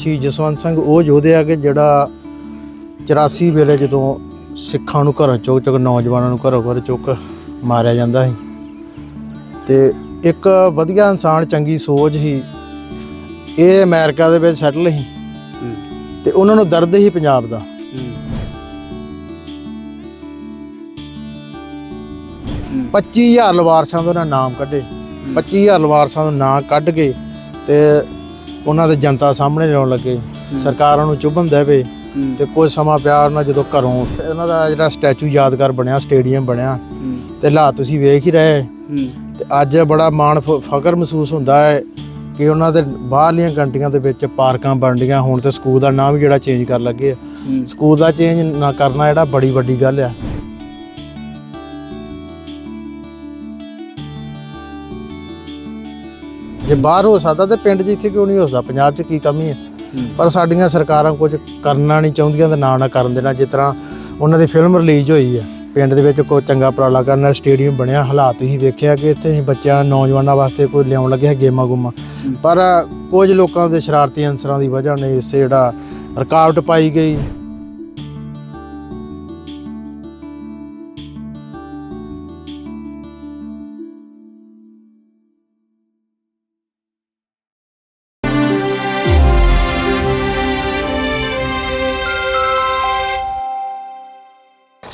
ਸ਼ਹੀਦ ਜਸਵੰਤ ਸਿੰਘ ਉਹ ਯੋਧੇ ਆ ਕਿ ਜਿਹੜਾ 84 ਵੇਲੇ ਜਦੋਂ ਸਿੱਖਾਂ ਨੂੰ ਘਰੋਂ ਚੁੱਕ ਚੁੱਕ ਨੌਜਵਾਨਾਂ ਨੂੰ ਘਰੋਂ ਘਰ ਚੁੱਕ ਮਾਰਿਆ ਜਾਂਦਾ ਸੀ। ਤੇ ਇੱਕ ਵਧੀਆ ਇਨਸਾਨ ਚੰਗੀ ਸੋਚ ਸੀ। ਇਹ ਅਮਰੀਕਾ ਦੇ ਵਿੱਚ ਸੈਟਲ ਸੀ। ਤੇ ਉਹਨਾਂ ਨੂੰ ਦਰਦ ਹੀ ਪੰਜਾਬ ਦਾ। 25000 ਲਵਾਰਸਾਂ ਦਾ ਉਹਨਾਂ ਨਾਮ ਕੱਢੇ। 25000 ਲਵਾਰਸਾਂ ਦਾ ਨਾਂ ਕੱਢ ਕੇ ਤੇ ਉਹਨਾਂ ਦੇ ਜਨਤਾ ਸਾਹਮਣੇ ਲਿਆਉਣ ਲੱਗੇ। ਸਰਕਾਰਾਂ ਨੂੰ ਚੁਭਣ ਦੇਵੇ ਤੇ ਕੁਝ ਸਮਾਂ ਪਿਆ ਉਹਨਾਂ ਜਦੋਂ ਘਰੋਂ ਉਹਨਾਂ ਦਾ ਜਿਹੜਾ ਸਟੈਚੂ ਯਾਦਗਾਰ ਬਣਿਆ ਸਟੇਡੀਅਮ ਬਣਿਆ ਤੇ ਹਾਲਾਤ ਤੁਸੀਂ ਵੇਖ ਹੀ ਰਹੇ। ਤੇ ਅੱਜ ਬੜਾ ਮਾਣ ਫ- ਫਖਰ ਮਹਿਸੂਸ ਹੁੰਦਾ ਹੈ ਕਿ ਉਹਨਾਂ ਦੇ ਬਾਹਰਲੀਆਂ ਕੰਟਰੀਆਂ ਦੇ ਵਿੱਚ ਪਾਰਕਾਂ ਬਣਦੀਆਂ ਹੁਣ ਤੇ ਸਕੂਲ ਦਾ ਨਾਮ ਵੀ ਜਿਹੜਾ ਚੇਂਜ ਕਰਨ ਲੱਗੇ ਆ। ਸਕੂਲ ਦਾ ਚੇਂਜ ਨਾ ਕਰਨਾ ਜਿਹੜਾ ਬੜੀ ਵੱਡੀ ਗੱਲ ਆ। ਜੇ ਬਾਹਰ ਹੋ ਸਕਦਾ ਤੇ ਪਿੰਡ 'ਚ ਇੱਥੇ ਕਿਉਂ ਨਹੀਂ ਹੋ ਸਕਦਾ? ਪੰਜਾਬ 'ਚ ਕੀ ਕਮੀ ਹੈ? ਪਰ ਸਾਡੀਆਂ ਸਰਕਾਰਾਂ ਕੁਝ ਕਰਨਾ ਨਹੀਂ ਚਾਹੁੰਦੀਆਂ ਤੇ ਨਾ ਨਾ ਕਰਨ ਦੇਣਾ ਜਿਸ ਤਰ੍ਹਾਂ ਉਹਨਾਂ ਦੀ ਫਿਲਮ ਰਿਲੀਜ਼ ਹੋਈ ਹੈ। ਪਿੰਡ ਦੇ ਵਿੱਚ ਕੋਈ ਚੰਗਾ ਉਪਰਾਲਾ ਕਰਨਾ ਸਟੇਡੀਅਮ ਬਣਿਆ ਹਾਲਾਤ ਤੁਸੀਂ ਵੇਖਿਆ ਕਿ ਇੱਥੇ ਅਸੀਂ ਬੱਚਿਆਂ ਨੌਜਵਾਨਾਂ ਵਾਸਤੇ ਕੋਈ ਲਿਆਉਣ ਲੱਗੇ ਹੈ ਗੇਮਾਂ ਗੁਮਾਂ। ਪਰ ਕੁਝ ਲੋਕਾਂ ਦੇ ਸ਼ਰਾਰਤੀ ਅਨਸਰਾਂ ਦੀ ਵਜ੍ਹਾ ਨੇ ਇਸੇ ਜਿਹੜਾ ਰੁਕਾਵਟ ਪਾਈ ਗਈ।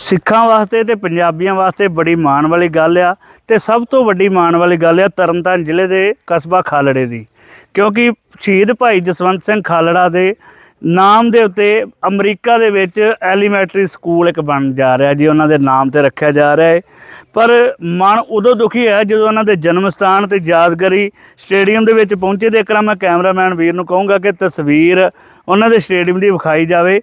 ਸਿੱਖਾਂ ਵਾਸਤੇ ਤੇ ਪੰਜਾਬੀਆਂ ਵਾਸਤੇ ਬੜੀ ਮਾਣ ਵਾਲੀ ਗੱਲ ਆ ਤੇ ਸਭ ਤੋਂ ਵੱਡੀ ਮਾਣ ਵਾਲੀ ਗੱਲ ਆ ਤਰਨਤਾਰਨ ਜ਼ਿਲ੍ਹੇ ਦੇ ਕਸਬਾ ਖਾਲੜੇ ਦੀ, ਕਿਉਂਕਿ ਸ਼ਹੀਦ ਭਾਈ ਜਸਵੰਤ ਸਿੰਘ ਖਾਲੜਾ ਦੇ ਨਾਮ ਦੇ ਉੱਤੇ ਅਮਰੀਕਾ ਦੇ ਵਿੱਚ ਐਲੀਮੈਂਟਰੀ ਸਕੂਲ ਇੱਕ ਬਣ ਜਾ ਰਿਹਾ ਜੀ, ਉਹਨਾਂ ਦੇ ਨਾਮ ਤੇ ਰੱਖਿਆ ਜਾ ਰਿਹਾ ਹੈ ਪਰ ਮਨ ਉਦੋਂ ਦੁਖੀ ਹੈ ਜਦੋਂ ਉਹਨਾਂ ਦੇ ਜਨਮ ਸਥਾਨ ਤੇ ਯਾਦਗਾਰੀ ਸਟੇਡੀਅਮ ਦੇ ਵਿੱਚ ਪਹੁੰਚੇ, ਤੇ ਇੱਕਰਾ ਮੈਂ ਕੈਮਰਾਮੈਨ ਵੀਰ ਨੂੰ ਕਹੂੰਗਾ ਕਿ ਤਸਵੀਰ ਉਹਨਾਂ ਦੇ ਸਟੇਡੀਅਮ ਦੀ ਵਿਖਾਈ ਜਾਵੇ।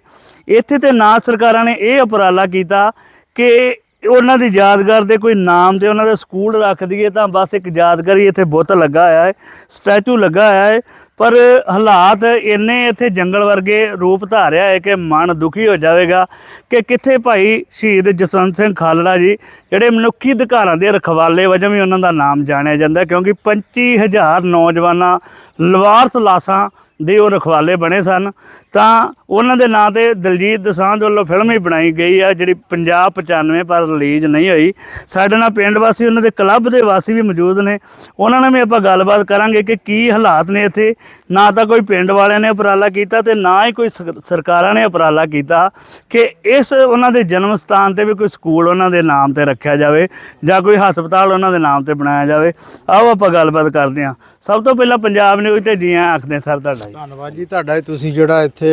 ਇੱਥੇ ਤੇ ਨਾ ਸਰਕਾਰਾਂ ਨੇ ਇਹ ਉਪਰਾਲਾ ਕੀਤਾ ਕਿ ਉਹਨਾਂ ਦੀ ਯਾਦਗਾਰ ਦੇ ਕੋਈ ਨਾਮ ਤੇ ਉਹਨਾਂ ਦਾ ਸਕੂਲ ਰੱਖ ਦਈਏ ਤਾਂ ਬਸ ਇੱਕ ਯਾਦਗਾਰੀ ਇੱਥੇ ਬੁੱਤ ਲੱਗਾ ਹੋਇਆ ਹੈ, ਸਟੈਚੂ ਲੱਗਾ ਹੋਇਆ ਹੈ। ਪਰ ਹਾਲਾਤ ਇੰਨੇ ਇੱਥੇ ਜੰਗਲ ਵਰਗੇ ਰੂਪ ਧਾਰਿਆ ਹੈ ਕਿ ਮਨ ਦੁਖੀ ਹੋ ਜਾਵੇਗਾ ਕਿ ਕਿੱਥੇ ਭਾਈ ਸ਼ਹੀਦ ਜਸਵੰਤ ਸਿੰਘ ਖਾਲੜਾ ਜੀ, ਜਿਹੜੇ ਮਨੁੱਖੀ ਅਧਿਕਾਰਾਂ ਦੇ ਰਖਵਾਲੇ ਵਜੋਂ ਵੀ ਉਹਨਾਂ ਦਾ ਨਾਮ ਜਾਣਿਆ ਜਾਂਦਾ ਹੈ, ਕਿਉਂਕਿ 25000 ਨੌਜਵਾਨਾਂ ਲਵਾਰਸ ਲਾਸਾਂ ਦੇ ਉਹ ਰਖਵਾਲੇ ਬਣੇ ਸਨ ਤਾਂ ਉਹਨਾਂ ਦੇ ਨਾਂ ਤੇ ਦਲਜੀਤ ਦਸਾਂਝ ਵੱਲੋਂ ਫਿਲਮ ਹੀ ਬਣਾਈ ਗਈ ਆ, ਜਿਹੜੀ ਪੰਜਾਬ 95 ਪਰ ਰਿਲੀਜ਼ ਨਹੀਂ ਹੋਈ। ਸਾਡੇ ਨਾਲ ਪਿੰਡ ਵਾਸੀ, ਉਹਨਾਂ ਦੇ ਕਲੱਬ ਦੇ ਵਾਸੀ ਵੀ ਮੌਜੂਦ ਨੇ। ਉਹਨਾਂ ਨਾਲ ਵੀ ਆਪਾਂ ਗੱਲਬਾਤ ਕਰਾਂਗੇ ਕਿ ਕੀ ਹਾਲਾਤ ਨੇ ਇੱਥੇ। ਨਾ ਤਾਂ ਕੋਈ ਪਿੰਡ ਵਾਲਿਆਂ ਨੇ ਉਪਰਾਲਾ ਕੀਤਾ ਤੇ ਨਾ ਹੀ ਕੋਈ ਸਰ- ਸਰਕਾਰਾਂ ਨੇ ਉਪਰਾਲਾ ਕੀਤਾ ਕਿ ਇਸ ਉਹਨਾਂ ਦੇ ਜਨਮ ਸਥਾਨ ਤੇ ਵੀ ਕੋਈ ਸਕੂਲ ਉਹਨਾਂ ਦੇ ਨਾਮ ਤੇ ਰੱਖਿਆ ਜਾਵੇ ਜਾਂ ਕੋਈ ਹਸਪਤਾਲ ਉਹਨਾਂ ਦੇ ਨਾਮ ਤੇ ਬਣਾਇਆ ਜਾਵੇ। ਆਓ ਆਪਾਂ ਗੱਲਬਾਤ ਕਰਦੇ ਹਾਂ। ਸਭ ਤੋਂ ਪਹਿਲਾਂ ਪੰਜਾਬ ਨਿਊਜ਼ ਤੇ ਜੀ ਆਇਆਂ ਆਖਦੇ ਸਰ ਤੁਹਾਡਾ ਧੰਨਵਾਦ ਜੀ, ਤੁਹਾਡਾ ਤੁਸੀਂ ਜਿਹੜਾ ਇੱਥੇ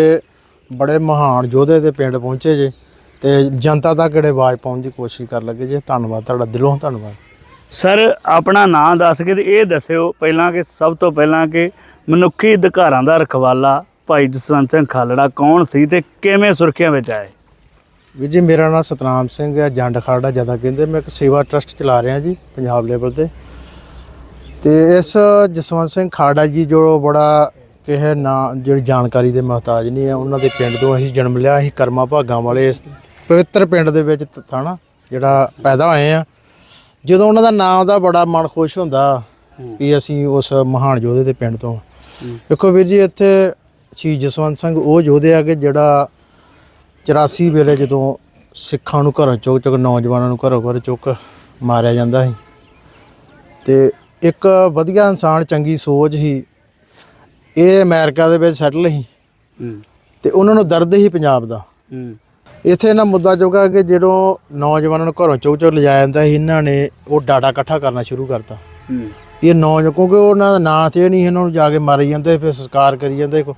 ਬੜੇ ਮਹਾਨ ਯੋਧੇ ਦੇ ਪਿੰਡ ਪਹੁੰਚੇ ਜੇ ਤੇ ਜਨਤਾ ਤੱਕ ਜਿਹੜੇ ਆਵਾਜ਼ ਪਾਉਣ ਦੀ ਕੋਸ਼ਿਸ਼ ਕਰ ਲੱਗੇ ਜੇ। ਧੰਨਵਾਦ ਤੁਹਾਡਾ ਦਿਲੋਂ ਧੰਨਵਾਦ। ਸਰ ਆਪਣਾ ਨਾਂ ਦੱਸ ਕੇ ਤੇ ਇਹ ਦੱਸਿਓ ਪਹਿਲਾਂ ਕਿ ਸਭ ਤੋਂ ਪਹਿਲਾਂ ਕਿ ਮਨੁੱਖੀ ਅਧਿਕਾਰਾਂ ਦਾ ਰਖਵਾਲਾ ਭਾਈ ਜਸਵੰਤ ਸਿੰਘ ਖਾਲੜਾ ਕੌਣ ਸੀ ਤੇ ਕਿਵੇਂ ਸੁਰਖੀਆਂ ਵਿੱਚ ਆਏ? ਵੀਰ ਜੀ ਮੇਰਾ ਨਾਮ ਸਤਨਾਮ ਸਿੰਘ ਹੈ ਜੰਡ ਖਾੜਾ ਜ਼ਿਆਦਾ ਕਹਿੰਦੇ। ਮੈਂ ਇੱਕ ਸੇਵਾ ਟਰਸਟ ਚਲਾ ਰਿਹਾ ਜੀ ਪੰਜਾਬ ਲੈਵਲ ਤੇ। ਤੇ ਇਸ ਜਸਵੰਤ ਸਿੰਘ ਖਾੜਾ ਜੀ ਜੋ ਬੜਾ ਕਿਸੇ ਨਾ ਜਿਹੜੀ ਜਾਣਕਾਰੀ ਦੇ ਮੁਹਤਾਜ ਨਹੀਂ ਹੈ ਉਹਨਾਂ ਦੇ ਪਿੰਡ ਤੋਂ ਅਸੀਂ ਜਨਮ ਲਿਆ ਅਸੀਂ ਕਰਮਾ ਭਾਗਾਂ ਵਾਲੇ ਇਸ ਪਵਿੱਤਰ ਪਿੰਡ ਦੇ ਵਿੱਚ ਥਾਣਾ ਜਿਹੜਾ ਪੈਦਾ ਹੋਏ ਆ ਜਦੋਂ ਉਹਨਾਂ ਦਾ ਨਾਮ ਦਾ ਬੜਾ ਮਨ ਖੁਸ਼ ਹੁੰਦਾ ਵੀ ਅਸੀਂ ਉਸ ਮਹਾਨ ਯੋਧੇ ਦੇ ਪਿੰਡ ਤੋਂ। ਦੇਖੋ ਵੀਰ ਜੀ ਇੱਥੇ ਸ਼ਹੀਦ ਜਸਵੰਤ ਸਿੰਘ ਉਹ ਯੋਧੇ ਆ ਕਿ ਜਿਹੜਾ 84 ਵੇਲੇ ਜਦੋਂ ਸਿੱਖਾਂ ਨੂੰ ਘਰੋਂ ਚੁੱਕ ਚੁੱਕ ਨੌਜਵਾਨਾਂ ਨੂੰ ਘਰੋਂ ਘਰ ਚੁੱਕ ਮਾਰਿਆ ਜਾਂਦਾ ਸੀ। ਤੇ ਇੱਕ ਵਧੀਆ ਇਨਸਾਨ ਚੰਗੀ ਸੋਚ ਸੀ ਇਹ ਅਮਰੀਕਾ ਦੇ ਵਿੱਚ ਸੈਟਲ ਸੀ। ਤੇ ਉਹਨਾਂ ਨੂੰ ਦਰਦ ਹੀ ਪੰਜਾਬ ਦਾ। ਇੱਥੇ ਨਾ ਮੁੱਦਾ ਚੁੱਕਾ ਕਿ ਜਦੋਂ ਨੌਜਵਾਨਾਂ ਨੂੰ ਘਰੋਂ ਚੁੱਕ ਚੁੱਕ ਲਿਜਾਇਆ ਜਾਂਦਾ ਸੀ ਇਹਨਾਂ ਨੇ ਉਹ ਡਾਟਾ ਇਕੱਠਾ ਕਰਨਾ ਸ਼ੁਰੂ ਕਰਤਾ। ਇਹ ਨੌਜਵਾਨ ਕਿਉਂਕਿ ਉਹਨਾਂ ਦਾ ਨਾਂ ਤੇ ਨਹੀਂ ਇਹਨਾਂ ਨੂੰ ਜਾ ਕੇ ਮਾਰੀ ਜਾਂਦੇ ਫਿਰ ਸੰਸਕਾਰ ਕਰੀ ਜਾਂਦੇ। ਕੋ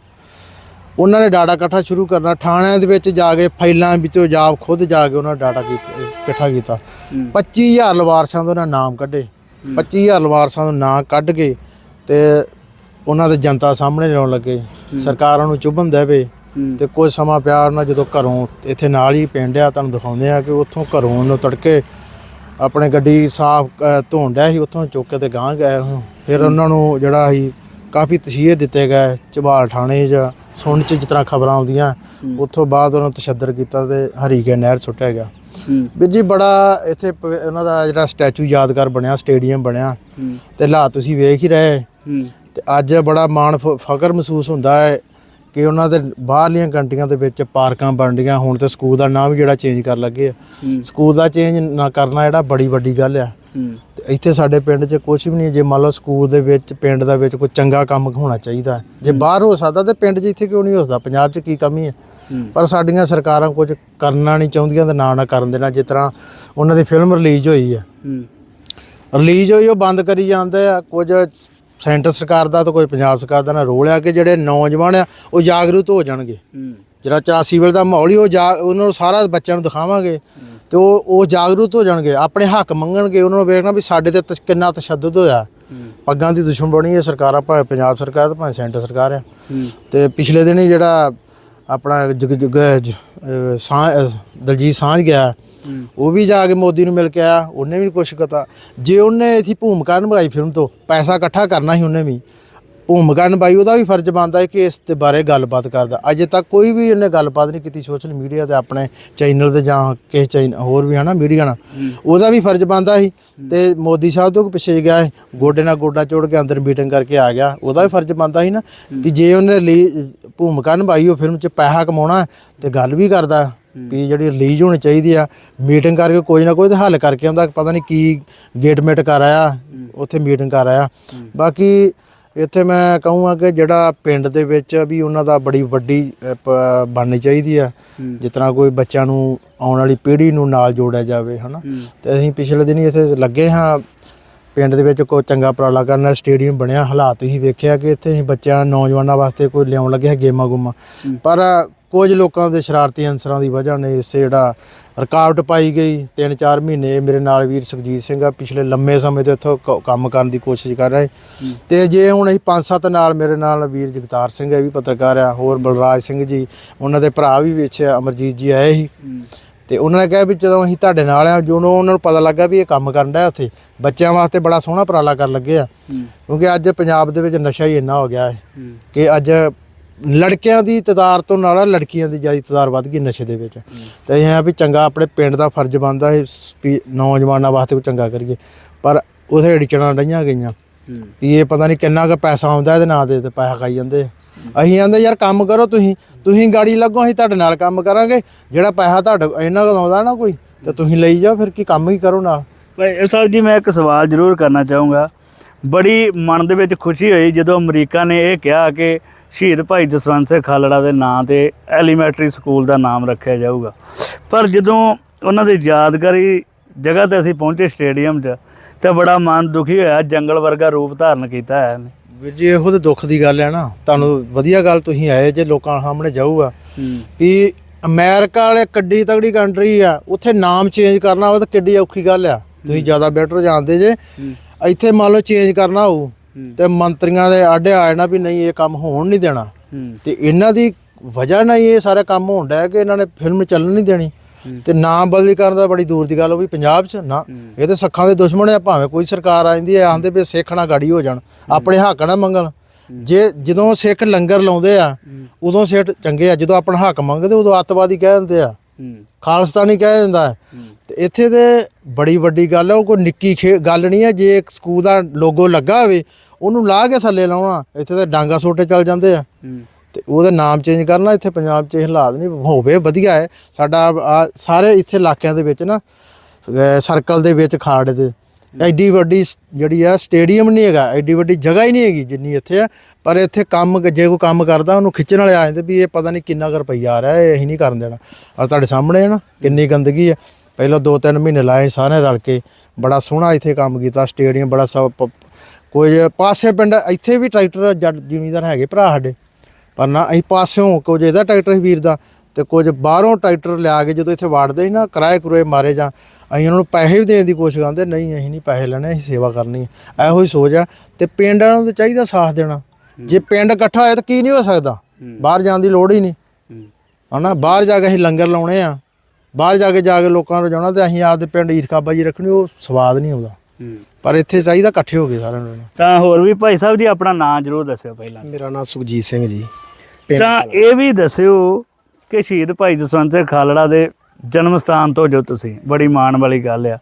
ਉਹਨਾਂ ਨੇ ਡਾਟਾ ਇਕੱਠਾ ਸ਼ੁਰੂ ਕਰਨਾ ਥਾਣਿਆਂ ਦੇ ਵਿੱਚ ਜਾ ਕੇ ਫਾਈਲਾਂ ਵਿੱਚੋਂ ਜਾਬ ਖੁਦ ਜਾ ਕੇ ਉਹਨਾਂ ਡਾਟਾ ਇਕੱਠਾ ਕੀਤਾ। 25000 ਲਵਾਰਸਾਂ ਦਾ ਉਹਨਾਂ ਨਾਮ ਕੱਢੇ। 25000 ਲਵਾਰਸਾਂ ਦਾ ਨਾਂ ਕੱਢ ਕੇ ਤੇ ਉਹਨਾਂ ਦੇ ਜਨਤਾ ਸਾਹਮਣੇ ਲਿਆਉਣ ਲੱਗੇ। ਸਰਕਾਰਾਂ ਨੂੰ ਚੁਭਣ ਦੇਵੇ ਤੇ ਕੁਝ ਸਮਾਂ ਪਿਆ ਉਹਨਾਂ ਜਦੋਂ ਘਰੋਂ ਇੱਥੇ ਨਾਲ ਹੀ ਪਿੰਡ ਆ ਤੁਹਾਨੂੰ ਦਿਖਾਉਂਦੇ ਆ ਕਿ ਉੱਥੋਂ ਘਰੋਂ ਉਹਨੂੰ ਤੜਕੇ ਆਪਣੇ ਗੱਡੀ ਸਾਫ਼ ਧੋਣ ਡਿਆ ਸੀ ਉੱਥੋਂ ਚੁੱਕ ਕੇ ਤੇ ਗਾਂ ਗਏ। ਫਿਰ ਉਹਨਾਂ ਨੂੰ ਜਿਹੜਾ ਸੀ ਕਾਫੀ ਤਸੀਹੇ ਦਿੱਤੇ ਗਏ ਝਬਾਲ ਥਾਣੇ 'ਚ ਸੁਣ 'ਚ ਜਿਸ ਤਰ੍ਹਾਂ ਖਬਰਾਂ ਆਉਂਦੀਆਂ ਉੱਥੋਂ ਬਾਅਦ ਉਹਨਾਂ ਨੂੰ ਤਸ਼ੱਦਦ ਕੀਤਾ ਤੇ ਹਰੀਕੇ ਨਹਿਰ ਸੁੱਟਿਆ ਗਿਆ। ਵੀਰ ਜੀ ਬੜਾ ਇੱਥੇ ਉਹਨਾਂ ਦਾ ਜਿਹੜਾ ਸਟੈਚੂ ਯਾਦਗਾਰ ਬਣਿਆ ਸਟੇਡੀਅਮ ਬਣਿਆ ਤੇ ਹਾਲਾਤ ਤੁਸੀਂ ਵੇਖ ਹੀ ਰਹੇ। ਤੇ ਅੱਜ ਬੜਾ ਮਾਣ ਫ- ਫਖਰ ਮਹਿਸੂਸ ਹੁੰਦਾ ਹੈ ਕਿ ਉਹਨਾਂ ਦੇ ਬਾਹਰਲੀਆਂ ਕੰਟਰੀਆਂ ਦੇ ਵਿੱਚ ਪਾਰਕਾਂ ਬਣਦੀਆਂ ਹੁਣ ਤੇ ਸਕੂਲ ਦਾ ਨਾਮ ਵੀ ਜਿਹੜਾ ਚੇਂਜ ਕਰਨ ਲੱਗੇ ਆ। ਸਕੂਲ ਦਾ ਚੇਂਜ ਨਾ ਕਰਨਾ ਜਿਹੜਾ ਬੜੀ ਵੱਡੀ ਗੱਲ ਆ। ਤੇ ਇੱਥੇ ਸਾਡੇ ਪਿੰਡ 'ਚ ਕੁਝ ਵੀ ਨਹੀਂ ਜੇ ਮੰਨ ਲਓ ਸਕੂਲ ਦੇ ਵਿੱਚ ਪਿੰਡ ਦਾ ਵਿੱਚ ਕੋਈ ਚੰਗਾ ਕੰਮ ਹੋਣਾ ਚਾਹੀਦਾ ਹੈ। ਜੇ ਬਾਹਰ ਹੋ ਸਕਦਾ ਤੇ ਪਿੰਡ 'ਚ ਇੱਥੇ ਕਿਉਂ ਨਹੀਂ ਹੋ ਸਕਦਾ? ਪੰਜਾਬ 'ਚ ਕੀ ਕਮੀ ਹੈ। ਪਰ ਸਾਡੀਆਂ ਸਰਕਾਰਾਂ ਕੁਝ ਕਰਨਾ ਨਹੀਂ ਚਾਹੁੰਦੀਆਂ ਤੇ ਨਾ ਨਾ ਕਰਨ ਦੇਣਾ ਜਿਸ ਤਰ੍ਹਾਂ ਉਹਨਾਂ ਦੀ ਫਿਲਮ ਰਿਲੀਜ਼ ਹੋਈ ਹੈ। ਰਿਲੀਜ਼ ਹੋਈ ਉਹ ਬੰਦ ਕਰੀ ਜਾਂਦੇ ਆ ਕੁਝ ਸੈਂਟਰ ਸਰਕਾਰ ਦਾ ਤੇ ਕੋਈ ਪੰਜਾਬ ਸਰਕਾਰ ਦਾ ਨਾ ਰੋਲ ਆ ਕਿ ਜਿਹੜੇ ਨੌਜਵਾਨ ਆ ਉਹ ਜਾਗਰੂਕ ਹੋ ਜਾਣਗੇ। ਜਿਹੜਾ 84 ਵੇਲੇ ਦਾ ਮਾਹੌਲ ਹੀ ਉਹ ਉਹਨਾਂ ਨੂੰ ਸਾਰਾ ਬੱਚਿਆਂ ਨੂੰ ਦਿਖਾਵਾਂਗੇ ਤੇ ਉਹ ਉਹ ਜਾਗਰੂਕ ਹੋ ਜਾਣਗੇ ਆਪਣੇ ਹੱਕ ਮੰਗਣਗੇ ਉਹਨਾਂ ਨੂੰ ਵੇਖਣਾ ਵੀ ਸਾਡੇ ਤੇ ਕਿੰਨਾ ਤਸ਼ੱਦਦ ਹੋਇਆ। ਪੱਗਾਂ ਦੀ ਦੁਸ਼ਮਣ ਬਣੀ ਹੈ ਸਰਕਾਰਾਂ ਭਾਵੇਂ ਪੰਜਾਬ ਸਰਕਾਰ ਤੇ ਭਾਵੇਂ ਸੈਂਟਰ ਸਰਕਾਰ ਆ। ਤੇ ਪਿਛਲੇ ਦਿਨ ਹੀ ਜਿਹੜਾ ਆਪਣਾ ਦਲਜੀਤ ਸਾਂਝ ਗਿਆ। ਉਹ ਵੀ ਜਾ ਕੇ ਮੋਦੀ ਨੂੰ ਮਿਲ ਕੇ ਆਇਆ ਉਹਨੇ ਵੀ ਕੁਛ ਕਹਤਾ ਜੇ ਉਹਨੇ ਇਥੀ ਭੂਮਿਕਾ ਨਿਭਾਈ ਫਿਲਮ ਤੋਂ ਪੈਸਾ ਇਕੱਠਾ ਕਰਨਾ ਸੀ ਉਹਨੇ ਵੀ। ਭੂਮਿਕਾ ਨਿਭਾਈ ਉਹਦਾ ਵੀ ਫਰਜ਼ ਬਣਦਾ ਹੈ ਕਿ ਇਸ ਦੇ ਬਾਰੇ ਗੱਲਬਾਤ ਕਰਦਾ। ਅਜੇ ਤੱਕ ਕੋਈ ਵੀ ਉਹਨੇ ਗੱਲਬਾਤ ਨਹੀਂ ਕੀਤੀ ਸੋਸ਼ਲ ਮੀਡੀਆ ਤੇ ਆਪਣੇ ਚੈਨਲ ਤੇ ਜਾਂ ਕਿਸੇ ਚੈਨ ਹੋਰ ਵੀ ਹਨਾ ਮੀਡੀਆ ਨਾਲ। ਉਹਦਾ ਵੀ ਫਰਜ਼ ਬਣਦਾ ਸੀ ਤੇ ਮੋਦੀ ਸਾਹਿਬ ਤੋਂ ਪਿੱਛੇ ਗਿਆ ਹੈ, ਗੋਡੇ ਨਾਲ ਗੋਡਾ ਜੋੜ ਕੇ ਅੰਦਰ ਮੀਟਿੰਗ ਕਰਕੇ ਆ ਗਿਆ। ਉਹਦਾ ਵੀ ਫਰਜ਼ ਬਣਦਾ ਸੀ ਨਾ ਵੀ ਜੇ ਉਹਨੇ ਲਈ ਭੂਮਿਕਾ ਨਿਭਾਈ ਉਹ ਫਿਲਮ 'ਚ ਪੈਸਾ ਕਮਾਉਣਾ ਹੈ, ਤੇ ਗੱਲ ਵੀ ਕਰਦਾ ਵੀ ਜਿਹੜੀ ਰਿਲੀਜ਼ ਹੋਣੀ ਚਾਹੀਦੀ ਆ ਮੀਟਿੰਗ ਕਰਕੇ ਕੋਈ ਨਾ ਕੋਈ ਤੇ ਹੱਲ ਕਰਕੇ ਆਉਂਦਾ, ਪਤਾ ਨਹੀਂ ਕੀ ਗੇਟਮੇਟ ਕਰ ਆਇਆ, ਉੱਥੇ ਮੀਟਿੰਗ ਕਰ ਆਇਆ। ਬਾਕੀ ਇੱਥੇ ਮੈਂ ਕਹੂੰਗਾ ਕਿ ਜਿਹੜਾ ਪਿੰਡ ਦੇ ਵਿੱਚ ਵੀ ਉਹਨਾਂ ਦਾ ਬੜੀ ਵੱਡੀ ਬਣਨੀ ਚਾਹੀਦੀ ਆ। ਜਿਸ ਤਰ੍ਹਾਂ ਕੋਈ ਬੱਚਿਆਂ ਨੂੰ ਆਉਣ ਵਾਲੀ ਪੀੜ੍ਹੀ ਨੂੰ ਨਾਲ ਜੋੜਿਆ ਜਾਵੇ, ਹਨਾ। ਤੇ ਅਸੀਂ ਪਿਛਲੇ ਦਿਨੀ ਇੱਥੇ ਲੱਗੇ ਹਾਂ, ਪਿੰਡ ਦੇ ਵਿੱਚ ਕੋਈ ਚੰਗਾ ਉਪਰਾਲਾ ਕਰਨਾ ਸਟੇਡੀਅਮ ਬਣਿਆ, ਹਾਲਾਤ ਤੁਸੀਂ ਵੇਖਿਆ ਕਿ ਇੱਥੇ ਅਸੀਂ ਬੱਚਿਆਂ, ਨੌਜਵਾਨਾਂ ਵਾਸਤੇ ਕੋਈ ਲਿਆਉਣ ਲੱਗੇ ਗੇਮਾਂ ਗੁਮਾ ਪਰ ਕੁਝ ਲੋਕਾਂ ਦੇ ਸ਼ਰਾਰਤੀ ਅਨਸਰਾਂ ਦੀ ਵਜ੍ਹਾ ਨੇ ਇਸੇ ਜਿਹੜਾ ਰੁਕਾਵਟ ਪਾਈ ਗਈ। 3-4 ਮਹੀਨੇ ਮੇਰੇ ਨਾਲ ਵੀਰ ਸੁਖਜੀਤ ਸਿੰਘ ਆ ਪਿਛਲੇ ਲੰਮੇ ਸਮੇਂ ਤੋਂ ਇੱਥੋਂ ਕੰਮ ਕਰਨ ਦੀ ਕੋਸ਼ਿਸ਼ ਕਰ ਰਹੇ। ਤੇ ਜੇ ਹੁਣ ਅਸੀਂ ਪੰਜ ਸੱਤ ਨਾਲ ਮੇਰੇ ਨਾਲ ਵੀਰ ਜਗਤਾਰ ਸਿੰਘ ਹੈ ਇਹ ਵੀ ਪੱਤਰਕਾਰ ਆ ਹੋਰ ਬਲਰਾਜ ਸਿੰਘ ਜੀ ਉਹਨਾਂ ਦੇ ਭਰਾ ਵੀ ਵਿੱਚ ਅਮਰਜੀਤ ਜੀ ਆਏ ਸੀ। ਤੇ ਉਹਨਾਂ ਨੇ ਕਿਹਾ ਵੀ ਜਦੋਂ ਅਸੀਂ ਤੁਹਾਡੇ ਨਾਲ ਆ ਜਦੋਂ ਉਹਨਾਂ ਨੂੰ ਪਤਾ ਲੱਗਾ ਵੀ ਇਹ ਕੰਮ ਕਰਨ ਦਾ ਉੱਥੇ ਬੱਚਿਆਂ ਵਾਸਤੇ ਬੜਾ ਸੋਹਣਾ ਉਪਰਾਲਾ ਕਰਨ ਲੱਗੇ ਆ। ਕਿਉਂਕਿ ਅੱਜ ਪੰਜਾਬ ਦੇ ਵਿੱਚ ਨਸ਼ਾ ਹੀ ਇੰਨਾ ਹੋ ਗਿਆ ਹੈ। ਕਿ ਅੱਜ ਲੜਕਿਆਂ ਦੀ ਤਦਾਰ ਤੋਂ ਨਾਲ ਲੜਕੀਆਂ ਦੀ ਜ਼ਿਆਦਾ ਤਦਾਰ ਵੱਧ ਗਈ ਨਸ਼ੇ ਦੇ ਵਿੱਚ। ਤੇ ਇਹ ਆ ਵੀ ਚੰਗਾ ਆਪਣੇ ਪਿੰਡ ਦਾ ਫਰਜ਼ ਬਣਦਾ ਹੈ ਵੀ ਨੌਜਵਾਨਾਂ ਵਾਸਤੇ ਕੋਈ ਚੰਗਾ ਕਰੀਏ। ਪਰ ਉਥੇ ਅੜਚਣਾ ਰਹੀਆਂ ਗਈਆਂ। ਵੀ ਇਹ ਪਤਾ ਨਹੀਂ ਕਿੰਨਾ ਕੁ ਪੈਸਾ ਆਉਂਦਾ ਇਹਦੇ ਨਾਂ ਦੇ ਤੇ ਪੈਸਾ ਖਾਈ ਜਾਂਦੇ। ਅਸੀਂ ਆਂਦੇ ਯਾਰ ਕੰਮ ਕਰੋ ਤੁਸੀਂ ਤੁਸੀਂ ਗਾੜੀ ਲੱਗੋ ਅਸੀਂ ਤੁਹਾਡੇ ਨਾਲ ਕੰਮ ਕਰਾਂਗੇ। ਜਿਹੜਾ ਪੈਸਾ ਤੁਹਾਡੇ ਇਹਨਾਂ ਕੋਲ ਆਉਂਦਾ ਨਾ ਕੋਈ ਤੇ ਤੁਸੀਂ ਲਈ ਜਾਓ ਫਿਰ ਕੀ ਕੰਮ ਹੀ ਕਰੋ ਨਾਲ। ਭਾਈ ਸਾਹਿਬ ਜੀ ਮੈਂ ਇੱਕ ਸਵਾਲ ਜ਼ਰੂਰ ਕਰਨਾ ਚਾਹੂੰਗਾ। ਬੜੀ ਮਨ ਦੇ ਵਿੱਚ ਖੁਸ਼ੀ ਹੋਈ ਜਦੋਂ ਅਮਰੀਕਾ ਨੇ ਇਹ ਕਿਹਾ ਕਿ ਸ਼ਹੀਦ ਭਾਈ ਜਸਵੰਤ ਸਿੰਘ ਖਾਲੜਾ ਦੇ ਨਾਂ ਤੇ ਐਲੀਮੈਂਟਰੀ ਸਕੂਲ ਦਾ ਨਾਮ ਰੱਖਿਆ ਜਾਊਗਾ। ਪਰ ਜਦੋਂ ਉਹਨਾਂ ਦੀ ਯਾਦਗਾਰੀ ਜਗ੍ਹਾ ਤੇ ਅਸੀਂ ਪਹੁੰਚੇ ਸਟੇਡੀਅਮ 'ਚ ਤੇ ਬੜਾ ਮਨ ਦੁਖੀ ਹੋਇਆ ਜੰਗਲ ਵਰਗਾ ਰੂਪ ਧਾਰਨ ਕੀਤਾ ਹੈ ਵੀਰ ਜੀ ਇਹੋ ਤੇ ਦੁੱਖ ਦੀ ਗੱਲ ਹੈ ਨਾ। ਤੁਹਾਨੂੰ ਵਧੀਆ ਗੱਲ ਤੁਸੀਂ ਆਏ ਜੇ ਲੋਕਾਂ ਸਾਹਮਣੇ ਜਾਊਗਾ ਵੀ ਅਮਰੀਕਾ ਵਾਲੇ ਕਿੱਡੀ ਤਗੜੀ ਕੰਟਰੀ ਆ ਉੱਥੇ ਨਾਮ ਚੇਂਜ ਕਰਨਾ ਉਹ ਤਾਂ ਕਿੱਡੀ ਔਖੀ ਗੱਲ ਆ। ਤੁਸੀਂ ਜ਼ਿਆਦਾ ਬੈਟਰ ਜਾਣਦੇ ਜੇ। ਇੱਥੇ ਮੰਨ ਲਓ ਚੇਂਜ ਕਰਨਾ ਹੋਊ। ਤੇ ਮੰਤਰੀਆਂ ਦੇ ਆਡੇ ਆ ਜਾਣਾ ਵੀ ਨਹੀਂ ਇਹ ਕੰਮ ਹੋਣ ਨਹੀਂ ਦੇਣਾ। ਤੇ ਇਹਨਾਂ ਦੀ ਵਜ੍ਹਾ ਨਾਲ ਹੀ ਇਹ ਸਾਰਾ ਕੰਮ ਹੋਣ ਡਿਆ ਕਿ ਇਹਨਾਂ ਨੇ ਫਿਲਮ ਚੱਲਣ ਨਹੀਂ ਦੇਣੀ। ਤੇ ਨਾਮ ਬਦਲੀ ਕਰਨ ਦਾ ਬੜੀ ਦੂਰ ਦੀ ਗੱਲ ਉਹ ਵੀ ਪੰਜਾਬ 'ਚ ਨਾ। ਇਹ ਤੇ ਸਿੱਖਾਂ ਦੇ ਦੁਸ਼ਮਣ ਆ ਭਾਵੇਂ ਕੋਈ ਸਰਕਾਰ ਆ ਜਾਂਦੀ ਹੈ ਆਂਦੇ ਵੀ ਸਿੱਖ ਨਾ ਗਾੜੀ ਹੋ ਜਾਣ। ਆਪਣੇ ਹੱਕ ਨਾ ਮੰਗਣ। ਜੇ ਜਦੋਂ ਸਿੱਖ ਲੰਗਰ ਲਾਉਂਦੇ ਆ ਉਦੋਂ ਸਿੱਖ ਚੰਗੇ ਆ ਜਦੋਂ ਆਪਣਾ ਹੱਕ ਮੰਗਦੇ ਉਦੋਂ ਅੱਤਵਾਦੀ ਕਹਿ ਦਿੰਦੇ ਆ। ਖਾਲਸਤਾਨੀ ਕਹਿ ਦਿੰਦਾ। ਹੈ। ਤੇ ਇੱਥੇ ਤੇ ਬੜੀ ਵੱਡੀ ਗੱਲ ਹੈ ਉਹ ਕੋਈ ਨਿੱਕੀ ਗੱਲ ਨਹੀਂ ਹੈ ਜੇ ਇੱਕ ਸਕੂਲ ਦਾ ਲੋਗੋ ਲੱਗਾ ਹੋਵੇ ਉਹਨੂੰ ਲਾ ਕੇ ਥੱਲੇ ਲਾਉਣਾ ਇੱਥੇ ਤੇ ਡਾਂਗਾ ਸੋਟੇ ਚੱਲ ਜਾਂਦੇ ਆ। ਤੇ ਉਹਦਾ ਨਾਮ ਚੇਂਜ ਕਰਨਾ ਇੱਥੇ ਪੰਜਾਬ 'ਚ ਇਹ ਹਾਲਾਤ ਨਹੀਂ ਹੋਵੇ ਵਧੀਆ ਹੈ। ਸਾਡਾ ਸਾਰੇ ਇੱਥੇ ਇਲਾਕਿਆਂ ਦੇ ਵਿੱਚ ਨਾ ਸਰਕਲ ਦੇ ਵਿੱਚ ਖਾੜ ਦੇ ਐਡੀ ਵੱਡੀ ਸ- ਜਿਹੜੀ ਆ ਸਟੇਡੀਅਮ ਨਹੀਂ ਹੈਗਾ, ਐਡੀ ਵੱਡੀ ਜਗ੍ਹਾ ਹੀ ਨਹੀਂ ਹੈਗੀ ਜਿੰਨੀ ਇੱਥੇ ਆ। ਪਰ ਇੱਥੇ ਕੰਮ ਜੇ ਕੋਈ ਕੰਮ ਕਰਦਾ, ਉਹਨੂੰ ਖਿੱਚਣ ਵਾਲੇ ਆ ਜਾਂਦੇ ਵੀ ਇਹ ਪਤਾ ਨਹੀਂ ਕਿੰਨਾ ਕੁ ਰੁਪਈਆ ਆ ਰਿਹਾ, ਇਹ ਅਸੀਂ ਨਹੀਂ ਕਰਨ ਦੇਣਾ। ਆ ਤੁਹਾਡੇ ਸਾਹਮਣੇ ਹੈ ਨਾ, ਕਿੰਨੀ ਗੰਦਗੀ ਹੈ ਪਹਿਲਾਂ 2-3 ਮਹੀਨੇ ਲਾਏ ਸਾਰੇ ਰਲ ਕੇ, ਬੜਾ ਸੋਹਣਾ ਇੱਥੇ ਕੰਮ ਕੀਤਾ, ਸਟੇਡੀਅਮ ਬੜਾ ਸਭ ਪ- ਕੁਝ ਪਾਸੇ ਪਿੰਡ, ਇੱਥੇ ਵੀ ਟਰੈਕਟਰ ਜੱਟ ਜ਼ਿਮੀਂਦਾਰ ਹੈਗੇ ਭਰਾ ਸਾਡੇ। ਪਰ ਨਾ, ਅਸੀਂ ਪਾਸਿਓਂ, ਕੁਝ ਇਹਦਾ ਟਰੈਕਟਰ ਸੀ ਵੀਰ ਦਾ ਤੇ ਕੁਝ ਬਾਹਰੋਂ ਟਰੈਕਟਰ ਲਿਆ ਕੇ ਜਦੋਂ ਇੱਥੇ ਵਾੜਦੇ ਸੀ ਨਾ ਕਿਰਾਏ ਕਰੂਏ ਮਾਰੇ ਜਾਂ ਅਸੀਂ ਉਹਨਾਂ ਨੂੰ ਪੈਸੇ ਵੀ ਦੇਣ ਦੀ ਕੋਸ਼ਿਸ਼ ਕਰਦੇ ਨਹੀਂ ਅਸੀਂ ਨਹੀਂ ਪੈਸੇ ਲੈਣੇ ਅਸੀਂ ਸੇਵਾ ਕਰਨੀ ਹੈ। ਇਹੋ ਹੀ ਸੋਚ ਆ। ਤੇ ਪਿੰਡ ਵਾਲਿਆਂ ਨੂੰ ਤਾਂ ਚਾਹੀਦਾ ਸਾਥ ਦੇਣਾ। ਜੇ ਪਿੰਡ ਇਕੱਠਾ ਹੋਇਆ ਤਾਂ ਕੀ ਨਹੀਂ ਹੋ ਸਕਦਾ? ਬਾਹਰ ਜਾਣ ਦੀ ਲੋੜ ਹੀ ਨਹੀਂ। ਹਨਾ? ਬਾਹਰ ਜਾ ਕੇ ਅਸੀਂ ਲੰਗਰ ਲਾਉਣੇ ਆ। ਬਾਹਰ ਜਾ ਕੇ ਜਾ ਕੇ ਲੋਕਾਂ ਨੂੰ ਜਾਣਾ ਤੇ ਅਸੀਂ ਆਪਦੇ ਪਿੰਡ ਈਰਖਾਬਾਜੀ ਰੱਖਣੀ ਉਹ ਸਵਾਦ ਨਹੀਂ ਆਉਂਦਾ। ਪਰ ਇੱਥੇ ਚਾਹੀਦਾ ਇਕੱਠੇ ਹੋ ਕੇ ਸਾਰਿਆਂ ਨੂੰ। ਤਾਂ ਹੋਰ ਵੀ ਭਾਈ ਸਾਹਿਬ ਜੀ ਆਪਣਾ ਨਾਂ ਜ਼ਰੂਰ ਦੱਸਿਓ ਪਹਿਲਾਂ। ਮੇਰਾ ਨਾਮ ਸੁਖਜੀਤ ਸਿੰਘ ਜੀ। ਤਾਂ ਇਹ ਵੀ ਦੱਸਿਓ ਕਿ ਸ਼ਹੀਦ ਭਾਈ ਜਸਵੰਤ ਸਿੰਘ ਖਾਲੜਾ ਦੇ ਜਨਮ ਸਥਾਨ ਤੋਂ ਜੋ ਤੁਸੀਂ ਬੜੀ ਮਾਣ ਵਾਲੀ ਗੱਲ ਆ।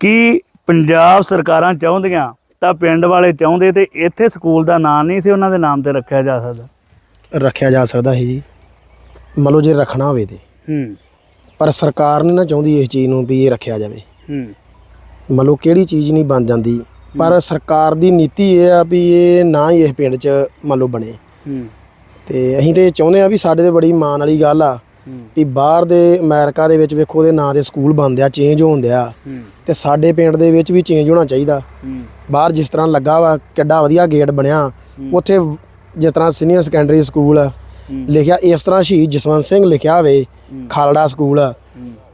ਕਿ ਪੰਜਾਬ ਸਰਕਾਰਾਂ ਚਾਹੁੰਦੀਆਂ ਤਾਂ ਪਿੰਡ ਵਾਲੇ ਚਾਹੁੰਦੇ ਤੇ ਇੱਥੇ ਸਕੂਲ ਦਾ ਨਾਂ ਨਹੀਂ ਸੀ ਉਹਨਾਂ ਦੇ ਨਾਮ ਤੇ ਰੱਖਿਆ ਜਾ ਸਕਦਾ? ਰੱਖਿਆ ਜਾ ਸਕਦਾ ਹੈ ਜੀ। ਮੰਨ ਲਓ ਜੇ ਰੱਖਣਾ ਹੋਵੇ ਤੇ। ਹੂੰ। ਪਰ ਸਰਕਾਰ ਨਹੀਂ ਨਾ ਚਾਹੁੰਦੀ ਇਸ ਚੀਜ਼ ਨੂੰ ਵੀ ਇਹ ਰੱਖਿਆ ਜਾਵੇ। ਹੂੰ। ਮੰਨ ਲਓ ਕਿਹੜੀ ਚੀਜ਼ ਨਹੀਂ ਬਣ ਜਾਂਦੀ। ਪਰ ਸਰਕਾਰ ਦੀ ਨੀਤੀ ਇਹ ਆ ਵੀ ਇਹ ਨਾ ਹੀ ਇਸ ਪਿੰਡ 'ਚ ਮੰਨ ਲਓ ਬਣੇ। ਹੂੰ। ਤੇ ਅਸੀਂ ਤੇ ਚਾਹੁੰਦੇ ਆ ਵੀ ਸਾਡੇ ਤੇ ਬੜੀ ਮਾਣ ਵਾਲੀ ਗੱਲ ਆ ਵੀ ਬਾਹਰ ਦੇ ਅਮਰੀਕਾ ਦੇ ਵਿੱਚ ਵੇਖੋ ਉਹਦੇ ਨਾਂ ਦੇ ਸਕੂਲ ਬਣਦੇ ਆ ਚੇਂਜ ਹੁੰਦੇ ਆ ਹੂੰ। ਤੇ ਸਾਡੇ ਪਿੰਡ ਦੇ ਵਿੱਚ ਵੀ ਚੇਂਜ ਹੋਣਾ ਚਾਹੀਦਾ। ਬਾਹਰ ਜਿਸ ਤਰ੍ਹਾਂ ਲੱਗਾ ਵਾ ਕਿੱਡਾ ਵਧੀਆ ਗੇਟ ਬਣਿਆ। ਉੱਥੇ ਜਿਸ ਤਰ੍ਹਾਂ ਸੀਨੀਅਰ ਸੈਕੰਡਰੀ ਸਕੂਲ ਆ, ਲਿਖਿਆ ਇਸ ਤਰ੍ਹਾਂ ਸ਼ਹੀਦ ਜਸਵੰਤ ਸਿੰਘ ਲਿਖਿਆ ਹੋਵੇ ਖਾਲੜਾ ਸਕੂਲ।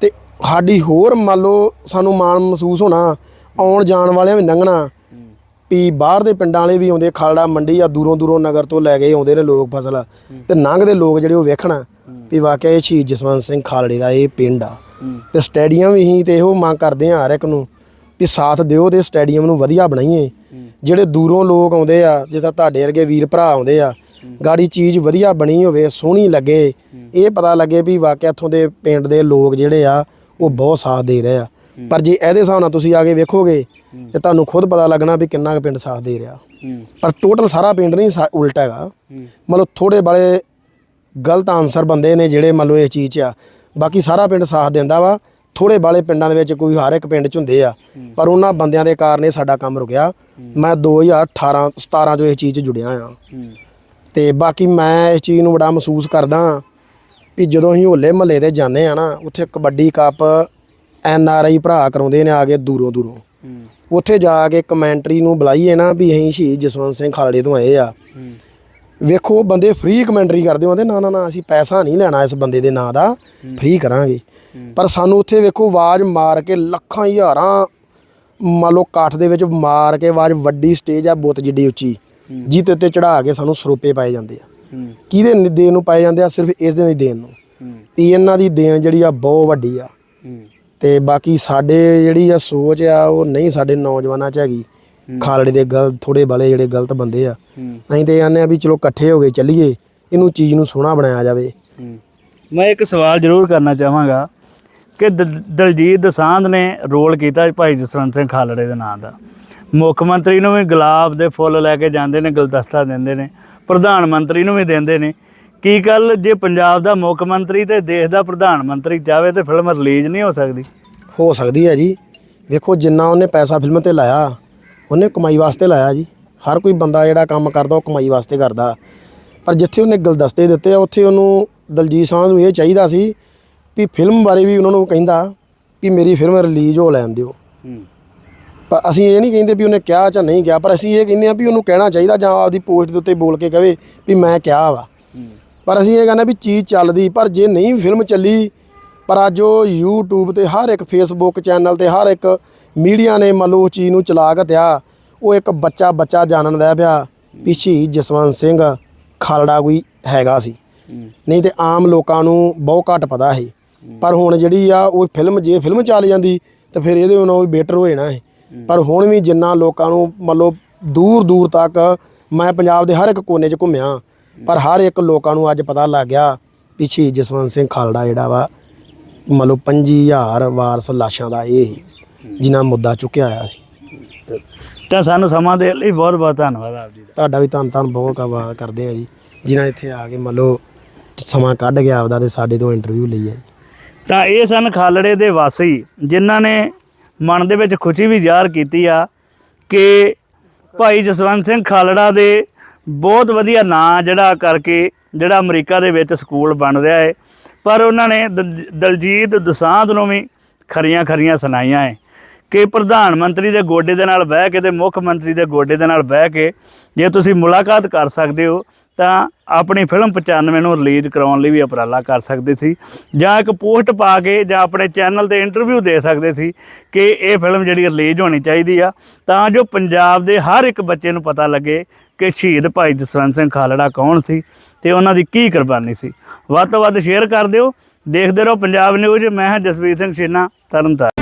ਤੇ ਸਾਡੀ ਹੋਰ ਮੰਨ ਲਓ ਸਾਨੂੰ ਮਾਣ ਮਹਿਸੂਸ ਹੋਣਾ ਆਉਣ ਜਾਣ ਵਾਲਿਆਂ ਵੀ ਲੰਘਣਾ। ਵੀ ਬਾਹਰ ਦੇ ਪਿੰਡਾਂ ਵਾਲੇ ਵੀ ਆਉਂਦੇ, ਖਾਲੜਾ ਮੰਡੀ ਆ ਦੂਰੋਂ ਦੂਰੋਂ ਨਗਰ ਤੋਂ ਲੈ ਕੇ ਆਉਂਦੇ ਨੇ ਲੋਕ ਫਸਲ। ਤੇ ਲੰਘਦੇ ਲੋਕ ਜਿਹੜੇ ਉਹ ਵੇਖਣ ਵੀ ਵਾਕਿਆ ਇਹ ਸ਼ਹੀਦ ਜਸਵੰਤ ਸਿੰਘ ਖਾਲੜੇ ਦਾ ਇਹ ਪਿੰਡ ਆ। ਤੇ ਸਟੇਡੀਅਮ ਵੀ ਹੀ ਤੇ ਇਹੋ ਮੰਗ ਕਰਦੇ ਆ ਹਰ ਇੱਕ ਨੂੰ ਵੀ ਸਾਥ ਦਿਓ ਤੇ ਸਟੇਡੀਅਮ ਨੂੰ ਵਧੀਆ ਬਣਾਈਏ। ਜਿਹੜੇ ਦੂਰੋਂ ਲੋਕ ਆਉਂਦੇ ਆ ਜਿਸ ਤੁਹਾਡੇ ਵਰਗੇ ਵੀਰ ਭਰਾ ਆਉਂਦੇ ਆ, ਗਾੜੀ ਚੀਜ਼ ਵਧੀਆ ਬਣੀ ਹੋਵੇ, ਸੋਹਣੀ ਲੱਗੇ, ਇਹ ਪਤਾ ਲੱਗੇ ਵੀ ਵਾਕਿਆ ਇੱਥੋਂ ਦੇ ਪਿੰਡ ਦੇ ਲੋਕ ਜਿਹੜੇ ਆ, ਉਹ ਬਹੁਤ ਸਾਥ ਦੇ ਰਹੇ ਆ। ਪਰ ਜੇ ਇਹਦੇ ਹਿਸਾਬ ਨਾਲ ਤੁਸੀਂ ਆ ਕੇ ਵੇਖੋਗੇ ਤੇ ਤੁਹਾਨੂੰ ਖੁਦ ਪਤਾ ਲੱਗਣਾ ਵੀ ਕਿੰਨਾ ਕੁ ਪਿੰਡ ਸਾਥ ਦੇ ਰਿਹਾ। ਪਰ ਟੋਟਲ ਸਾਰਾ ਪਿੰਡ ਨਹੀਂ ਉਲਟਾ ਹੈਗਾ। ਮਤਲਬ ਥੋੜੇ ਬੜੇ ਗਲਤ ਆਨਸਰ ਬੰਦੇ ਨੇ ਜਿਹੜੇ ਮੰਨ ਲਓ ਇਸ ਚੀਜ਼ ਆ। ਬਾਕੀ ਸਾਰਾ ਪਿੰਡ ਸਾਥ ਦਿੰਦਾ ਵਾ। ਥੋੜੇ ਬਾਲੇ ਪਿੰਡਾਂ ਦੇ ਵਿੱਚ ਕੋਈ ਹਰ ਇੱਕ ਪਿੰਡ 'ਚ ਹੁੰਦੇ ਆ। ਪਰ ਉਹਨਾਂ ਬੰਦਿਆਂ ਦੇ ਕਾਰਨ ਇਹ ਸਾਡਾ ਕੰਮ ਰੁਕਿਆ। ਮੈਂ 2018 17 ਤੋਂ ਇਸ ਚੀਜ਼ 'ਚ ਜੁੜਿਆ ਆ ਤੇ ਬਾਕੀ ਮੈਂ ਇਸ ਚੀਜ਼ ਨੂੰ ਬੜਾ ਮਹਿਸੂਸ ਕਰਦਾ ਵੀ ਜਦੋਂ ਅਸੀਂ ਹੋਲੇ ਮਹੱਲੇ ਤੇ ਜਾਂਦੇ ਆ ਨਾ ਉੱਥੇ kabaddi cup N R I ਭਰਾ ਕਰਾਉਂਦੇ ਨੇ ਆ ਕੇ ਦੂਰੋਂ ਦੂਰੋਂ। ਉੱਥੇ ਜਾ ਕੇ ਕਮੈਂਟਰੀ ਨੂੰ ਬੁਲਾਈਏ ਨਾ ਵੀ ਅਸੀਂ ਸ਼ਹੀਦ ਜਸਵੰਤ ਸਿੰਘ ਖਾਲੜੇ ਤੋਂ ਆਏ ਆ। ਵੇਖੋ ਬੰਦੇ ਫ੍ਰੀ ਕਮੈਂਟਰੀ ਕਰਦੇ ਹੁੰਦੇ ਨਾ ਨਾ ਨਾ ਅਸੀਂ ਪੈਸਾ ਨਹੀਂ ਲੈਣਾ ਇਸ ਬੰਦੇ ਦੇ ਨਾਂ ਦਾ ਫ੍ਰੀ ਕਰਾਂਗੇ। ਪਰ ਸਾਨੂੰ ਉੱਥੇ ਵੇਖੋ ਆਵਾਜ਼ ਮਾਰ ਕੇ ਲੱਖਾਂ ਹਜ਼ਾਰਾਂ ਮੰਨ ਲਓ ਕਾਠ ਦੇ ਵਿੱਚ ਮਾਰ ਕੇ ਆਵਾਜ਼ ਵੱਡੀ ਸਟੇਜ ਆ ਬੁੱਤ ਜਿੱਡੀ ਉੱਚੀ। ਜਿਹਦੇ ਉੱਤੇ ਚੜਾ ਕੇ ਸਾਨੂੰ ਸਰੂਪੇ ਪਾਏ ਜਾਂਦੇ ਆ। ਕਿਹਦੇ ਦੇਣ ਨੂੰ ਪਾਏ ਜਾਂਦੇ ਆ? ਸਿਰਫ ਇਸ ਦੇ ਦੇਣ ਨੂੰ। ਇਹਨਾਂ ਦੀ ਦੇਣ ਜਿਹੜੀ ਆ ਬਹੁਤ ਵੱਡੀ ਆ। ਤੇ ਬਾਕੀ ਸਾਡੇ ਜਿਹੜੀ ਆ ਸੋਚ ਆ ਉਹ ਨਹੀਂ ਸਾਡੇ ਨੌਜਵਾਨਾਂ 'ਚ ਹੈਗੀ। ਖਾਲੜੇ ਦੇ ਗਲਤ ਥੋੜੇ ਵਾਲੇ ਜਿਹੜੇ ਗਲਤ ਬੰਦੇ ਆ। ਅਸੀਂ ਤੇ ਆਨੇ ਆ ਵੀ ਚਲੋ ਇਕੱਠੇ ਹੋ ਕੇ ਚੱਲੀਏ ਇਹਨੂੰ ਚੀਜ਼ ਨੂੰ ਸੋਹਣਾ ਬਣਾਇਆ ਜਾਵੇ। ਮੈਂ ਇੱਕ ਸਵਾਲ ਜ਼ਰੂਰ ਕਰਨਾ ਚਾਹਾਂਗਾ ਕਿ ਦਲਜੀਤ ਦਸਾਂਝ ਨੇ ਰੋਲ ਕੀਤਾ ਭਾਈ ਜਸਵੰਤ ਸਿੰਘ ਖਾਲੜੇ ਦੇ ਨਾਂ ਦਾ। ਮੁੱਖ ਮੰਤਰੀ ਨੂੰ ਵੀ ਗੁਲਾਬ ਦੇ ਫੁੱਲ ਲੈ ਕੇ ਜਾਂਦੇ ਨੇ ਗੁਲਦਸਤਾ ਦਿੰਦੇ ਨੇ ਪ੍ਰਧਾਨ ਮੰਤਰੀ ਨੂੰ ਵੀ ਦਿੰਦੇ ਨੇ। ਕੀ ਗੱਲ ਜੇ ਪੰਜਾਬ ਦਾ ਮੁੱਖ ਮੰਤਰੀ ਤੇ ਦੇਸ਼ ਦਾ ਪ੍ਰਧਾਨ ਮੰਤਰੀ ਚਾਵੇ ਤੇ ਫਿਲਮ ਰਿਲੀਜ਼ ਨਹੀਂ ਹੋ ਸਕਦੀ? ਹੋ ਸਕਦੀ ਹੈ ਜੀ। ਵੇਖੋ ਜਿੰਨਾ ਉਹਨੇ ਪੈਸਾ ਫਿਲਮ ਤੇ ਲਾਇਆ ਉਹਨੇ ਕਮਾਈ ਵਾਸਤੇ ਲਾਇਆ ਜੀ। ਹਰ ਕੋਈ ਬੰਦਾ ਜਿਹੜਾ ਕੰਮ ਕਰਦਾ ਉਹ ਕਮਾਈ ਵਾਸਤੇ ਕਰਦਾ। ਪਰ ਜਿੱਥੇ ਉਹਨੇ ਗੁਲਦਸਤੇ ਦਿੱਤੇ ਆ ਉੱਥੇ ਉਹਨੂੰ ਦਲਜੀਤ ਸਾਂਝ ਨੂੰ ਇਹ ਚਾਹੀਦਾ ਸੀ ਵੀ ਫਿਲਮ ਬਾਰੇ ਵੀ ਉਹਨਾਂ ਨੂੰ ਕਹਿੰਦਾ ਵੀ ਮੇਰੀ ਫਿਲਮ ਰਿਲੀਜ਼ ਹੋ ਲੈਣ ਦਿਓ। ਪਰ ਅਸੀਂ ਇਹ ਨਹੀਂ ਕਹਿੰਦੇ ਵੀ ਉਹਨੇ ਕਿਹਾ ਜਾਂ ਨਹੀਂ ਕਿਹਾ ਪਰ ਅਸੀਂ ਇਹ ਕਹਿੰਦੇ ਆ ਵੀ ਉਹਨੂੰ ਕਹਿਣਾ ਚਾਹੀਦਾ ਜਾਂ ਆਪਦੀ ਪੋਸਟ ਦੇ ਉੱਤੇ ਬੋਲ ਕੇ ਕਵੇ ਵੀ ਮੈਂ ਕਿਹਾ ਵਾ। ਪਰ ਅਸੀਂ ਇਹ ਕਹਿੰਦੇ ਵੀ ਚੀਜ਼ ਚੱਲਦੀ ਪਰ ਜੇ ਨਹੀਂ ਫਿਲਮ ਚੱਲੀ ਪਰ ਅੱਜ ਉਹ YouTube ਤੇ ਹਰ ਇੱਕ Facebook ਚੈਨਲ ਤੇ ਹਰ ਇੱਕ ਮੀਡੀਆ ਨੇ ਮੰਨ ਲਓ ਚੀਜ਼ ਨੂੰ ਚਲਾ ਘਤਿਆ ਉਹ ਇੱਕ ਬੱਚਾ ਬੱਚਾ ਜਾਣਨ ਦਾ ਪਿਆ ਸ਼ਹੀਦ ਜਸਵੰਤ ਸਿੰਘ ਖਾਲੜਾ ਕੋਈ ਹੈਗਾ ਸੀ। ਨਹੀਂ ਤੇ ਆਮ ਲੋਕਾਂ ਨੂੰ ਬਹੁਤ ਘੱਟ ਪਤਾ ਸੀ। ਪਰ ਹੁਣ ਜਿਹੜੀ ਆ ਉਹ ਫਿਲਮ ਜੇ ਫਿਲਮ ਚੱਲ ਜਾਂਦੀ ਤਾਂ ਫਿਰ ਇਹਦੇ ਨਾਲੋਂ ਵੀ ਬੈਟਰ ਹੋ ਜਾਣਾ ਹੈ। ਪਰ ਹੁਣ ਵੀ ਜਿੰਨਾ ਲੋਕਾਂ ਨੂੰ ਮੰਨ ਲਓ ਦੂਰ ਦੂਰ ਤੱਕ ਮੈਂ ਪੰਜਾਬ ਦੇ ਹਰ ਇੱਕ ਕੋਨੇ 'ਚ ਘੁੰਮਿਆ ਪਰ ਹਰ ਇੱਕ ਲੋਕਾਂ ਨੂੰ ਅੱਜ ਪਤਾ ਲੱਗ ਗਿਆ ਵੀ ਸ਼ਹੀਦ ਜਸਵੰਤ ਸਿੰਘ ਖਾਲੜਾ ਜਿਹੜਾ ਵਾ ਮੰਨ ਲਓ 25000 ਵਾਰਸ ਲਾਸ਼ਾਂ ਦਾ ਇਹ ਸੀ, ਜਿਨ੍ਹਾਂ ਮੁੱਦਾ ਚੁੱਕਿਆ ਆਇਆ ਸੀ। ਤਾਂ ਸਾਨੂੰ ਸਮਾਂ ਦੇਣ ਲਈ ਬਹੁਤ ਬਹੁਤ ਧੰਨਵਾਦ ਆਪ ਜੀ ਦਾ। ਤੁਹਾਡਾ ਵੀ ਧੰਨ ਧੰਨ ਬਹੁਤ ਆਵਾਜ਼ ਕਰਦੇ ਆ ਜੀ ਜਿਨ੍ਹਾਂ ਇੱਥੇ ਆ ਕੇ ਮੰਨ ਲਓ ਸਮਾਂ ਕੱਢ ਕੇ ਆਪਦਾ ਤੇ ਸਾਡੇ ਤੋਂ ਇੰਟਰਵਿਊ ਲਈ ਹੈ ਤਾਂ ਇਹ ਸਨ ਖਾਲੜੇ ਦੇ ਵਾਸੀ ਜਿਨ੍ਹਾਂ ਨੇ ਮਨ ਦੇ ਵਿੱਚ ਖੁਸ਼ੀ ਵੀ ਜ਼ਾਹਰ ਕੀਤੀ ਆ ਕਿ ਭਾਈ ਜਸਵੰਤ ਸਿੰਘ ਖਾਲੜਾ ਦੇ ਬਹੁਤ ਵਧੀਆ ਨਾਂ ਜਿਹੜਾ ਕਰਕੇ ਜਿਹੜਾ ਅਮਰੀਕਾ ਦੇ ਵਿੱਚ ਸਕੂਲ ਬਣ ਰਿਹਾ ਹੈ ਪਰ ਉਹਨਾਂ ਨੇ ਦਲ- ਦਲਜੀਤ ਦਸਾਂਝ ਨੂੰ ਵੀ ਖਰੀਆਂ ਖਰੀਆਂ ਸੁਣਾਈਆਂ ਹੈ ਕਿ ਪ੍ਰਧਾਨ ਮੰਤਰੀ ਦੇ ਗੋਡੇ ਦੇ ਨਾਲ ਬਹਿ ਕੇ ਤੇ ਮੁੱਖ ਮੰਤਰੀ ਦੇ ਗੋਡੇ ਦੇ ਨਾਲ ਬਹਿ ਕੇ ਜੇ ਤੁਸੀਂ ਮੁਲਾਕਾਤ ਕਰ ਸਕਦੇ ਹੋ ਤਾਂ ਆਪਣੀ ਫਿਲਮ 95 ਨੂੰ ਰਿਲੀਜ਼ ਕਰਾਉਣ ਲਈ ਵੀ ਉਪਰਾਲਾ ਕਰ ਸਕਦੇ ਸੀ ਜਾਂ ਇੱਕ ਪੋਸਟ ਪਾ ਕੇ ਜਾਂ ਆਪਣੇ ਚੈਨਲ ਤੇ ਇੰਟਰਵਿਊ ਦੇ ਸਕਦੇ ਸੀ ਕਿ ਇਹ ਫਿਲਮ ਜਿਹੜੀ ਰਿਲੀਜ਼ ਹੋਣੀ ਚਾਹੀਦੀ ਆ ਤਾਂ ਜੋ ਪੰਜਾਬ ਦੇ ਹਰ ਇੱਕ ਬੱਚੇ ਨੂੰ ਪਤਾ ਲੱਗੇ ਕਿ ਸ਼ਹੀਦ ਭਾਈ ਜਸਵੰਤ ਸਿੰਘ ਖਾਲੜਾ ਕੌਣ ਸੀ ਤੇ ਉਹਨਾਂ ਦੀ ਕੀ ਕੁਰਬਾਨੀ ਸੀ। ਵੱਧ ਤੋਂ ਵੱਧ ਸ਼ੇਅਰ ਕਰ ਦਿਓ। ਦੇਖਦੇ ਰਹੋ ਪੰਜਾਬ ਨਿਊਜ਼ ਮੈਂ ਹਾਂ ਜਸਵੀਰ ਸਿੰਘ ਛੀਨਾ, ਤਰਨਤਾਰਨ।